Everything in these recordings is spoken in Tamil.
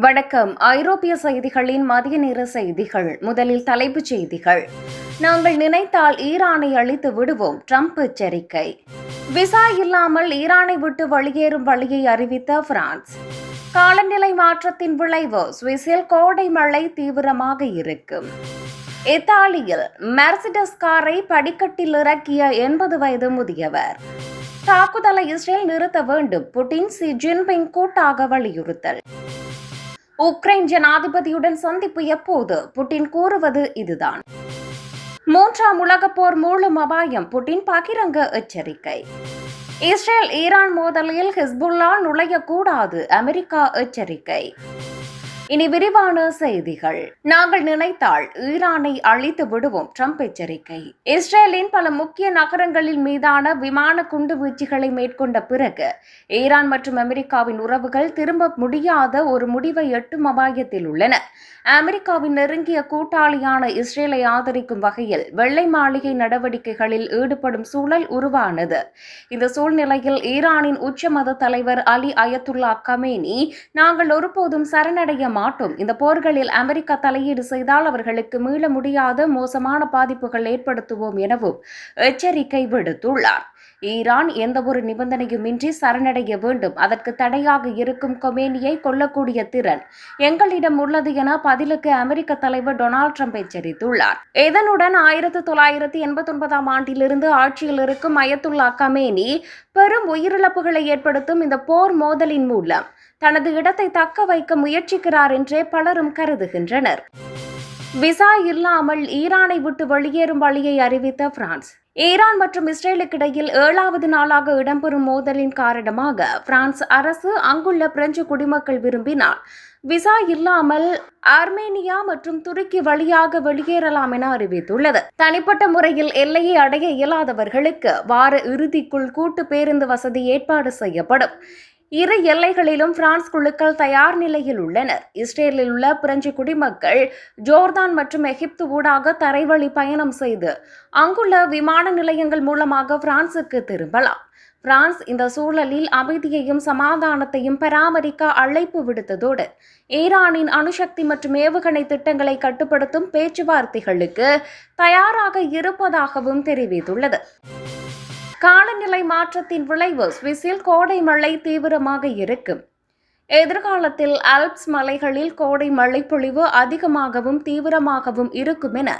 வணக்கம். ஐரோப்பிய செய்திகளின் மதிய நேர செய்திகள். முதலில் தலைப்புச் செய்திகள். நாங்கள் நினைத்தால் ஈரானை அழித்து விடுவோம். ட்ரம்ப் எச்சரிக்கை. விசா இல்லாமல் ஈரானை விட்டு வெளியேறும் வழியை அறிவித்த பிரான்ஸ். காலநிலை மாற்றத்தின் விளைவு. சுவிஸில் கோடை மழை தீவிரமாக இருக்கும். இத்தாலியில் மெர்சிடஸ் காரை படிக்கட்டில் இறக்கிய எண்பது வயது முதியவர். தாக்குதலை இஸ்ரேல் நிறுத்த வேண்டும். புட்டின் சி ஜின்பிங் கூட்டாக வலியுறுத்தல். உக்ரைன் ஜனாதிபதியுடன் சந்திப்பு எப்போது? புட்டின் கூறுவது இதுதான். மூன்றாம் உலகப் போர் மூலம் அபாயம் புட்டின் பகிரங்க எச்சரிக்கை. இஸ்ரேல் ஈரான் மோதலில் ஹிஸ்புல்லா நுழையக்கூடாது அமெரிக்கா எச்சரிக்கை. இனி விரிவான செய்திகள். நாங்கள் நினைத்தால் ஈரானை அழித்து விடுவோம் ட்ரம்ப் எச்சரிக்கை. இஸ்ரேலின் பல முக்கிய நகரங்களில் மீதான விமான குண்டு வீச்சுகளை மேற்கொண்ட பிறகு ஈரான் மற்றும் அமெரிக்காவின் உறவுகள் திரும்ப முடியாத ஒரு முடிவை எட்டும் அபாயத்தில் உள்ளன. அமெரிக்காவின் நெருங்கிய கூட்டாளியான இஸ்ரேலை ஆதரிக்கும் வகையில் வெள்ளை மாளிகை நடவடிக்கைகளில் ஈடுபடும் சூழல் உருவானது. இந்த சூழ்நிலையில் ஈரானின் உச்ச மத தலைவர் அலி அயத்துல்லா கமேனி நாங்கள் ஒருபோதும் சரணடைய மாட்டோம். இந்த போர்களில் அமெரிக்கா தலையீடு செய்தால் அவர்களுக்கு மீள முடியாத மோசமான பாதிப்புகள் ஏற்படுத்துவோம் எனவும் எச்சரிக்கை விடுத்துள்ளார். ஈரான் எந்த ஒரு நிபந்தனையுமின்றி சரணடைய வேண்டும். அதற்கு தடையாக இருக்கும் கொமேனியை கொல்லக்கூடிய திறன் எங்களிடம் உள்ளது என பதிலுக்கு அமெரிக்க தலைவர் டொனால்ட் ட்ரம்ப் எச்சரித்துள்ளார். இதனுடன் ஆயிரத்தி தொள்ளாயிரத்தி எண்பத்தி ஒன்பதாம் ஆண்டிலிருந்து ஆட்சியில் இருக்கும் அயத்துல்லா கமேனி பெரும் உயிரிழப்புகளை ஏற்படுத்தும் இந்த போர் மோதலின் மூலம் தனது இடத்தை தக்க வைக்க முயற்சிக்கிறார் என்றே பலரும் கருதுகின்றனர். விசா இல்லாமல் ஈரானை விட்டு வெளியேறும் வழியை அறிவித்த பிரான்ஸ். ஈரான் மற்றும் இஸ்ரேலுக்கிடையில் ஏழாவது நாளாக இடம்பெறும் மோதலின் காரணமாக பிரான்ஸ் அரசு அங்குள்ள பிரெஞ்சு குடிமக்கள் விரும்பினால் விசா இல்லாமல் ஆர்மேனியா மற்றும் துருக்கி வழியாக வெளியேறலாம் என அறிவித்துள்ளது. தனிப்பட்ட முறையில் எல்லையை அடைய இயலாதவர்களுக்கு வார இறுதிக்குள் கூட்டு பேருந்து வசதி ஏற்பாடு செய்யப்படும். இரு எல்லைகளிலும் பிரான்ஸ் குழுக்கள் தயார் நிலையில் உள்ளனர். இஸ்ரேலில் உள்ள பிரெஞ்சு குடிமக்கள் ஜோர்தான் மற்றும் எகிப்து ஊடாக தரைவழி பயணம் செய்து அங்குள்ள விமான நிலையங்கள் மூலமாக பிரான்சுக்கு திரும்பலாம். பிரான்ஸ் இந்த சூழலில் அமைதியையும் சமாதானத்தையும் பராமரிக்க அழைப்பு விடுத்ததோடு ஈரானின் அணுசக்தி மற்றும் ஏவுகணை திட்டங்களை கட்டுப்படுத்தும் பேச்சுவார்த்தைகளுக்கு தயாராக இருப்பதாகவும் தெரிவித்துள்ளது. காலநிலை மாற்றத்தின் விளைவு சுவிஸில் கோடை மழை தீவிரமாக இருக்கும். எதிர்காலத்தில் ஆல்ப்ஸ் மலைகளில் கோடை மழைப்பொழிவு அதிகமாகவும் தீவிரமாகவும் இருக்கும் என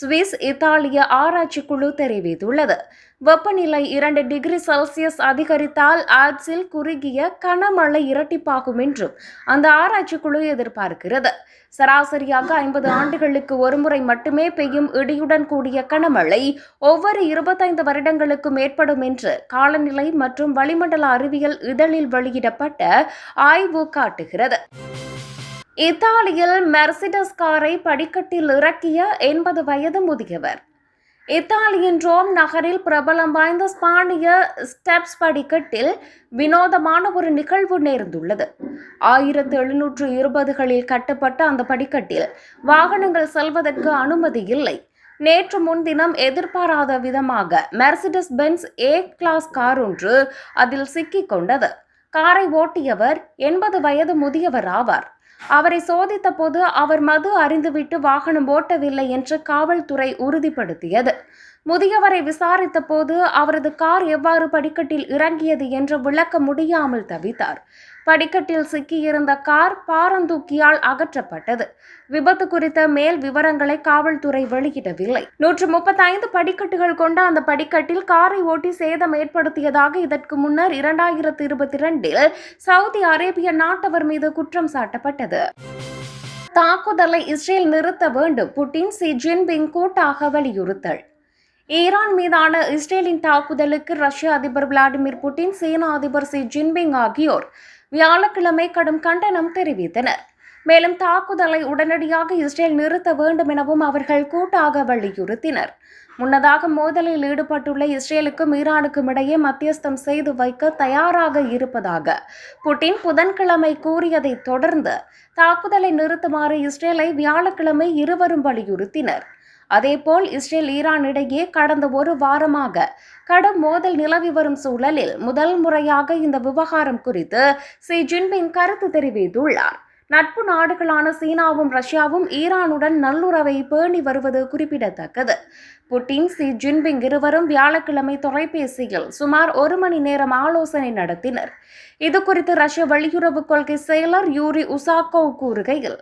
சுவிஸ் இத்தாலிய ஆராய்ச்சி குழு தெரிவித்துள்ளது. வெப்பநிலை இரண்டு டிகிரி செல்சியஸ் அதிகரித்தால் ஆல்ப்ஸில் குறுகிய கனமழை இரட்டிப்பாகும் என்றும் அந்த ஆராய்ச்சி குழு எதிர்பார்க்கிறது. சராசரியாக ஐம்பது ஆண்டுகளுக்கு ஒருமுறை மட்டுமே பெய்யும் இடியுடன் கூடிய கனமழை ஒவ்வொரு இருபத்தைந்து வருடங்களுக்கும் ஏற்படும் என்று காலநிலை மற்றும் வளிமண்டல அறிவியல் இதழில் வெளியிடப்பட்ட ஆய்வு காட்டுகிறது. இத்தாலியில் மெர்சிடஸ் காரை படிக்கட்டில் இறக்கிய எண்பது வயது முதியவர். இத்தாலியின் ரோம் நகரில் பிரபலம் வாய்ந்த ஸ்பானிய ஸ்டெப்ஸ் படிக்கட்டில் வினோதமான ஒரு நிகழ்வு நேர்ந்துள்ளது. ஆயிரத்து எழுநூற்று இருபதுகளில் கட்டப்பட்ட அந்த படிக்கட்டில் வாகனங்கள் செல்வதற்கு அனுமதி இல்லை. நேற்று முன்தினம் எதிர்பாராத விதமாக Mercedes Benz A class car ஒன்று அதில் சிக்கிக் கொண்டது. காரை ஓட்டியவர் எண்பது வயது முதியவர் ஆவார். அவரை சோதித்த போது அவர் மது அறிந்துவிட்டு வாகனம் ஓட்டவில்லை என்று காவல்துறை உறுதிப்படுத்தியது. முதியவரை விசாரித்த போது அவரது கார் எவ்வாறு படிக்கட்டில் இறங்கியது என்று விளக்க முடியாமல் தவித்தார். படிக்கட்டில் சிக்கியிருந்த கார் பாரந்தூக்கியால் அகற்றப்பட்டது. விபத்து குறித்த மேல் விவரங்களை காவல்துறை வெளியிடவில்லை. நூற்று முப்பத்தைந்து படிக்கட்டுகள் கொண்ட அந்த படிக்கட்டில் காரை ஓட்டி சேதம் ஏற்படுத்தியதாக இதற்கு முன்னர் இரண்டாயிரத்தி இருபத்தி இரண்டில் சவுதி அரேபிய நாட்டவர் மீது குற்றம் சாட்டப்பட்டது. தாக்குதலை இஸ்ரேல் நிறுத்த வேண்டும் புட்டின் சி ஜின்பிங் கூட்டாக வலியுறுத்தல். ஈரான் மீதான இஸ்ரேலின் தாக்குதலுக்கு ரஷ்ய அதிபர் விளாடிமிர் புட்டின் சீன அதிபர் சி ஜின்பிங் ஆகியோர் வியாழக்கிழமை கடும் கண்டனம் தெரிவித்தனர். மேலும் தாக்குதலை உடனடியாக இஸ்ரேல் நிறுத்த வேண்டும் எனவும் அவர்கள் கூட்டாக வலியுறுத்தினர். முன்னதாக மோதலில் ஈடுபட்டுள்ள இஸ்ரேலுக்கும் ஈரானுக்கும் இடையே மத்தியஸ்தம் செய்து வைக்க தயாராக இருப்பதாக புட்டின் புதன்கிழமை கூறியதைத் தொடர்ந்து தாக்குதலை நிறுத்துமாறு இஸ்ரேலை வியாழக்கிழமை இருவரும் வலியுறுத்தினர். அதேபோல் இஸ்ரேல் ஈரான் இடையே கடந்த ஒரு வாரமாக கடும் மோதல் நிலவி வரும் சூழலில் முதல் முறையாக இந்த விவகாரம் குறித்து சி ஜின்பிங் கருத்து தெரிவித்துள்ளார். நட்பு நாடுகளான சீனாவும் ரஷ்யாவும் ஈரானுடன் நல்லுறவை பேணி வருவது குறிப்பிடத்தக்கது. புட்டின் சி ஜின்பிங் இருவரும் வியாழக்கிழமை தொலைபேசியில் சுமார் ஒரு மணி நேரம் ஆலோசனை நடத்தினர். இது குறித்து ரஷ்ய வெளியுறவு கொள்கை செயலர் யூரி உசாக்கோவ் கூறுகையில்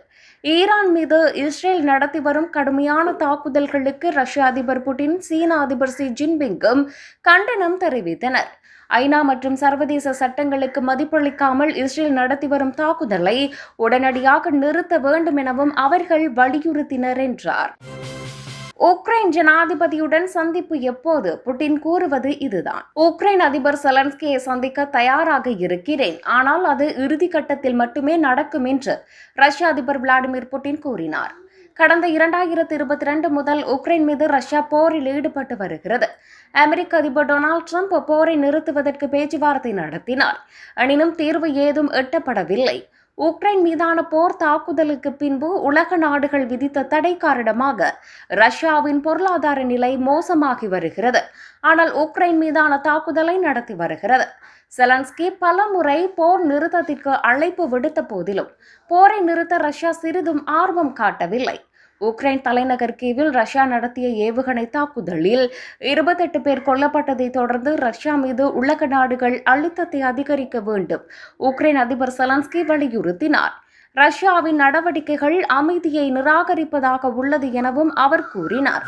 ஈரான் மீது இஸ்ரேல் நடத்தி வரும் கடுமையான தாக்குதல்களுக்கு ரஷ்ய அதிபர் புட்டின் சீன அதிபர் சி ஜின்பிங்கும் கண்டனம் தெரிவித்தனர். ஐநா மற்றும் சர்வதேச சட்டங்களுக்கு மதிப்பளிக்காமல் இஸ்ரேல் நடத்தி வரும் தாக்குதலை உடனடியாக நிறுத்த வேண்டும் எனவும் அவர்கள் வலியுறுத்தினர் என்றார். உக்ரைன் ஜனாதிபதியுடன் சந்திப்பு எப்போது? புட்டின் கூறுவது இதுதான். உக்ரைன் அதிபர் செலன்ஸ்கியை சந்திக்க தயாராக இருக்கிறேன். ஆனால் அது இறுதி கட்டத்தில் மட்டுமே நடக்கும் என்று ரஷ்ய அதிபர் விளாடிமிர் புட்டின் கூறினார். கடந்த இரண்டாயிரத்தி இருபத்தி ரெண்டு முதல் உக்ரைன் மீது ரஷ்யா போரில் ஈடுபட்டு வருகிறது. அமெரிக்க அதிபர் டொனால்ட் ட்ரம்ப் போரை நிறுத்துவதற்கு பேச்சுவார்த்தை நடத்தினார். எனினும் தீர்வு ஏதும் எட்டப்படவில்லை. உக்ரைன் மீதான போர் தாக்குதலுக்கு பின்பு உலக நாடுகள் விதித்த தடை காரணமாக ரஷ்யாவின் பொருளாதார நிலை மோசமாகி வருகிறது. ஆனால் உக்ரைன் மீதான தாக்குதலை நடத்தி வருகிறது. செலன்ஸ்கி பல முறை போர் நிறுத்தத்திற்கு அழைப்பு விடுத்த போதிலும் போரை நிறுத்த ரஷ்யா சிறிதும் ஆர்வம் காட்டவில்லை. உக்ரைன் தலைநகர் கீவில் ரஷ்யா நடத்திய ஏவுகணை தாக்குதலில் இருபத்தெட்டு பேர் கொல்லப்பட்டதை தொடர்ந்து ரஷ்யா மீது உலக நாடுகள் அழுத்தத்தை அதிகரிக்க வேண்டும் உக்ரைன் அதிபர் செலன்ஸ்கி வலியுறுத்தினார். ரஷ்யாவின் நடவடிக்கைகள் அமைதியை நிராகரிப்பதாக உள்ளது எனவும் அவர் கூறினார்.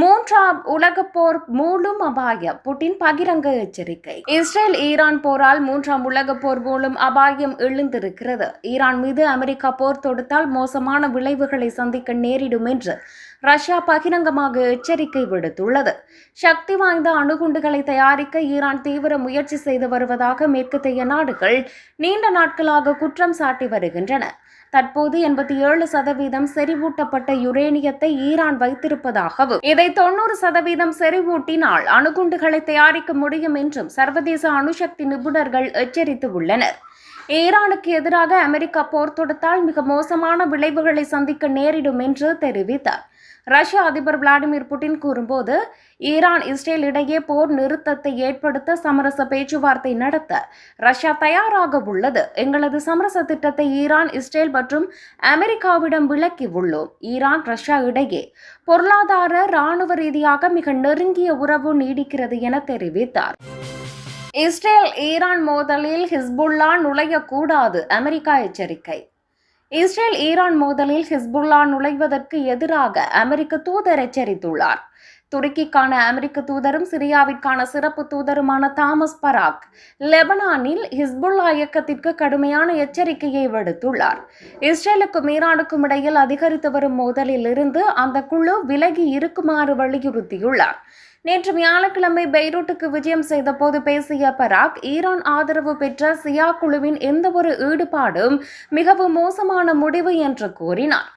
மூன்றாம் உலகப் போர் மூலம் அபாயம். புட்டின் பகிரங்க எச்சரிக்கை. இஸ்ரேல் ஈரான் போரால் மூன்றாம் உலகப் போர் மூலம் அபாயம் எழுந்திருக்கிறது. ஈரான் மீது அமெரிக்கா போர் தொடுத்தால் மோசமான விளைவுகளை சந்திக்க நேரிடும் என்று ரஷ்யா பகிரங்கமாக எச்சரிக்கை விடுத்துள்ளது. சக்தி வாய்ந்த அணுகுண்டுகளை தயாரிக்க ஈரான் தீவிர முயற்சி செய்து வருவதாக மேற்கத்தைய நாடுகள் நீண்ட நாட்களாக குற்றம் சாட்டி வருகின்றன. தற்போது எண்பத்தி ஏழு சதவீதம் செறிவூட்டப்பட்ட யுரேனியத்தை ஈரான் வைத்திருப்பதாகவும் இதை தொண்ணூறு சதவீதம் செறிவூட்டினால் அணுகுண்டுகளை தயாரிக்க முடியும் என்றும் சர்வதேச அணுசக்தி நிபுணர்கள் எச்சரித்து உள்ளனர் ஈரானுக்கு எதிராக அமெரிக்கா போர் தொடுத்தால் மிக மோசமான விளைவுகளை சந்திக்க நேரிடும் என்று தெரிவித்தார். ரஷ்ய அதிபர் விளாடிமிர் புட்டின் கூறும்போது ஈரான் இஸ்ரேல் இடையே போர் நிறுத்தத்தை ஏற்படுத்த சமரச பேச்சுவார்த்தை நடத்த ரஷ்யா தயாராக உள்ளது. எங்களது சமரச திட்டத்தை ஈரான் இஸ்ரேல் மற்றும் அமெரிக்காவிடம் விளக்கி உள்ளோம். ஈரான் ரஷ்யா இடையே பொருளாதார இராணுவ ரீதியாக மிக நெருங்கிய உறவு நீடிக்கிறது என தெரிவித்தார். இஸ்ரேல் ஈரான் மோதலில் ஹிஸ்புல்லா நுழையக்கூடாது. அமெரிக்கா எச்சரிக்கை. இஸ்ரேல் ஈரான் மோதலில் ஹிஸ்புல்லா நுழைவதற்கு எதிராக அமெரிக்க தூதர் எச்சரித்துள்ளார். துருக்கிக்கான அமெரிக்க தூதரும் சிரியாவிற்கான சிறப்பு தூதருமான தாமஸ் பராக் லெபனானில் ஹிஸ்புல்லா இயக்கத்திற்கு கடுமையான எச்சரிக்கையை விடுத்துள்ளார். இஸ்ரேலுக்கும் ஈரானுக்கும் இடையில் அதிகரித்து வரும் மோதலில் இருந்து அந்த குழு விலகி இருக்குமாறு வலியுறுத்தியுள்ளார். நேற்று வியாழக்கிழமை பெய்ரூட்டுக்கு விஜயம் செய்தபோது பேசிய பராக் ஈரான் ஆதரவு பெற்ற சியா குழுவின் எந்தவொரு ஈடுபாடும் மிகவும் மோசமான முடிவு என்று கூறினார்.